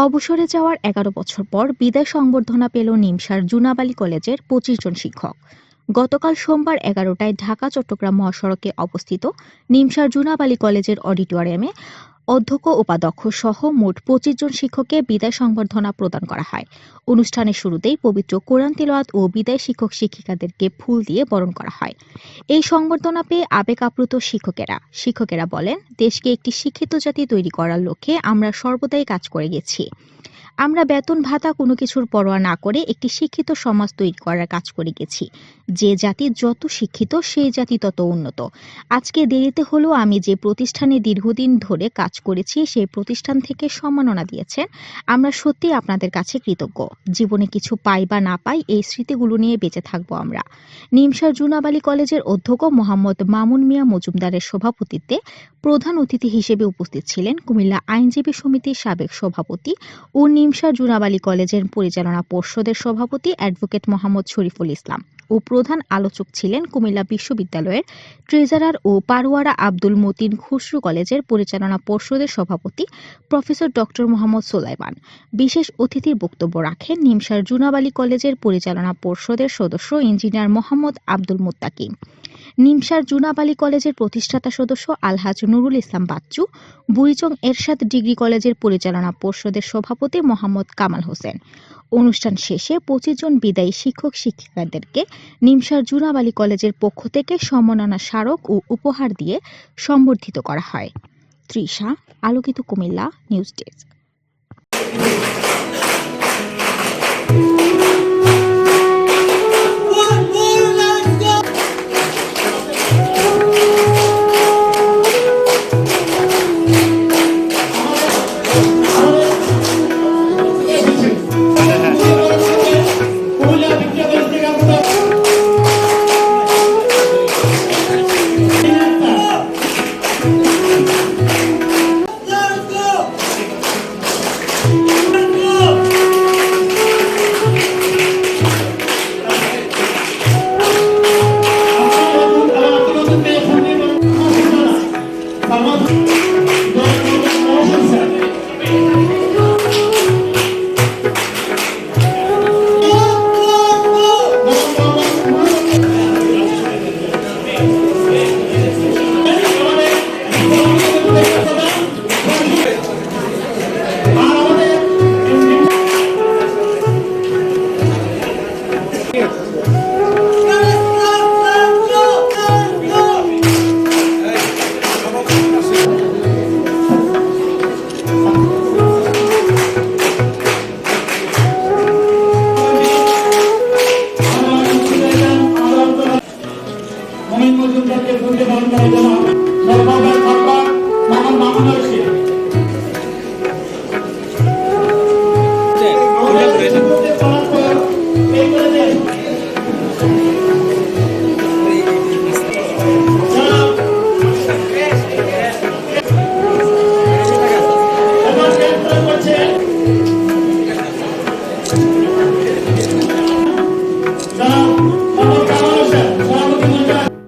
অবসরে যাওয়ার এগারো বছর পর বিদায় সংবর্ধনা পেল নিমসার জুনাবালি কলেজের পঁচিশ জন শিক্ষক। গতকাল সোমবার এগারোটায় ঢাকা, চট্টগ্রাম মহাসড়কে অবস্থিত নিমসার জুনাবালি কলেজের অডিটোরিয়ামে অধ্যক্ষ উপাধ্যক্ষ সহ মোট পঁচিশ জন শিক্ষককে বিদায় সংবর্ধনা প্রদান করা হয়। অনুষ্ঠানের শুরুতেই পবিত্র কোরআন তিলওয়াত ও বিদায় শিক্ষক শিক্ষিকাদেরকে ফুল দিয়ে বরণ করা হয়। এই সংবর্ধনা পেয়ে আবেগ আপ্লুত শিক্ষকেরা। শিক্ষকেরা বলেন, দেশকে একটি শিক্ষিত জাতি তৈরি করার লক্ষ্যে আমরা সর্বদাই কাজ করে গেছি। আমরা বেতন ভাতা কোনো কিছুর পরোয়া না করে একটি শিক্ষিত সমাজ তৈরি করার কাজ করে গেছি। যে জাতি যত শিক্ষিত, সেই জাতি তত উন্নত। আজকে দেরিতে হলেও আমি যে প্রতিষ্ঠানে দীর্ঘদিন ধরে কাজ করেছি, সেই প্রতিষ্ঠান থেকে সম্মাননা দিয়েছেন। আমরা সত্যি আপনাদের কাছে কৃতজ্ঞ। জীবনে কিছু পাই বা না পাই, এই স্মৃতিগুলো নিয়ে বেঁচে থাকব আমরা। নিমসার জুনাবালি কলেজের অধ্যক্ষ মোহাম্মদ মামুন মিয়া মজুমদারের সভাপতিত্বে প্রধান অতিথি হিসেবে উপস্থিত ছিলেন কুমিল্লা আইনজীবী সমিতির সাবেক সভাপতি ও নিমসা জুনাবালি কলেজের পরিচালনা পর্ষদের সভাপতি অ্যাডভোকেট মোহাম্মদ শরীফুল ইসলাম ও প্রধান আলোচক ছিলেন কুমিল্লা বিশ্ববিদ্যালয়ের ট্রেজারার ও পারোয়ারা আব্দুল মতিন খুসরু কলেজের পরিচালনা পর্ষদের সভাপতি প্রফেসর ডক্টর মোহাম্মদ সোলাইমান। বিশেষ অতিথির বক্তব্য রাখেন নিমসার জুনাবালি কলেজের পরিচালনা পর্ষদের সদস্য ইঞ্জিনিয়ার মোহাম্মদ আব্দুল মুত্তাকি নিমসার জুনাবালি কলেজের প্রতিষ্ঠাতা সদস্য আলহাজ নুরুল ইসলাম বাচ্চু, বুড়িচং এরশাদ ডিগ্রি কলেজের পরিচালনা পর্ষদের সভাপতি মোহাম্মদ কামাল হোসেন। অনুষ্ঠান শেষে পঁচিশ জন বিদায়ী শিক্ষক শিক্ষিকাদেরকে নিমসার জুনাবালি কলেজের পক্ষ থেকে সম্মাননা স্মারক ও উপহার দিয়ে সম্বর্ধিত করা হয়। তৃষা, আলোকিত কুমিল্লা, নিউজ ডেস্ক।